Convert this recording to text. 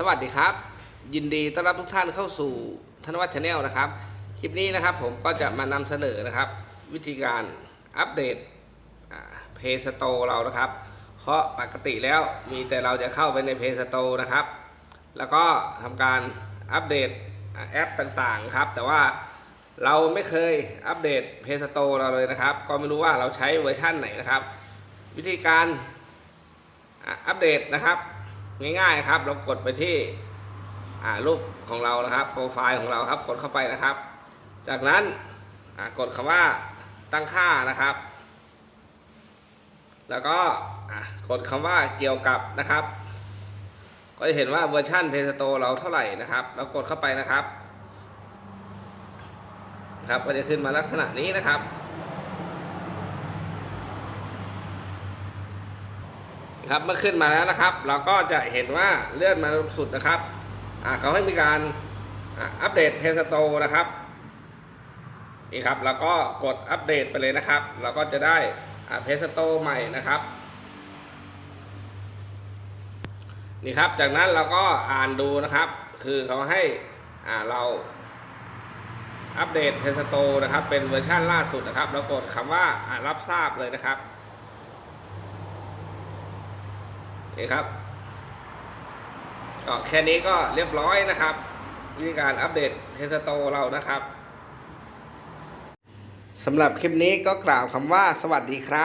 สวัสดีครับ ยินดีต้อนรับทุกท่านเข้าสู่ธนวัฒน์ชาแนลนะครับ คลิปนี้นะครับผมก็จะมานำเสนอนะครับ วิธีการอัปเดตเพย์สโตเรานะครับ เพราะปกติแล้วมีแต่เราจะเข้าไปในเพย์สโตนะครับ แล้วก็ทำการอัปเดตแอปต่างๆครับ แต่ว่าเราไม่เคยอัปเดตเพย์สโตเราเลยนะครับ ก็ไม่รู้ว่าเราใช้เวอร์ชั่นไหนนะครับ วิธีการอัปเดตนะครับ ง่ายๆครับ เรากดไปที่รูปของเรานะครับโปรไฟล์ของเราครับกดเข้าไปนะครับ จากนั้นกดคำว่าตั้งค่านะครับ แล้วก็กดคำว่าเกี่ยวกับนะครับ ก็จะเห็นว่าเวอร์ชันเพย์สโตเราเท่าไหร่นะครับเรากดเข้าไปนะครับครับก็จะขึ้นมาลักษณะนี้นะครับ ครับเมื่อขึ้นมาแล้วนะครับ เราก็จะเห็นว่าเลื่อนมาสุดนะครับเขาให้มีการอัปเดตเพสโตนะครับนี่ครับแล้วก็กดอัปเดตไปเลยนะครับ เราก็จะได้เพสโตใหม่นะครับนี่ครับ จากนั้นเราก็อ่านดูนะครับ คือเขาให้เราอัปเดตเพสโตนะครับ เป็นเวอร์ชันล่าสุดนะครับ เรากดคำว่ารับทราบเลยนะครับ นี่ครับก็แค่นี้ก็เรียบร้อยนะครับ วิธีการอัปเดตเฮสโตเรานะครับสำหรับคลิปนี้ก็กล่าวคำว่าสวัสดีครับ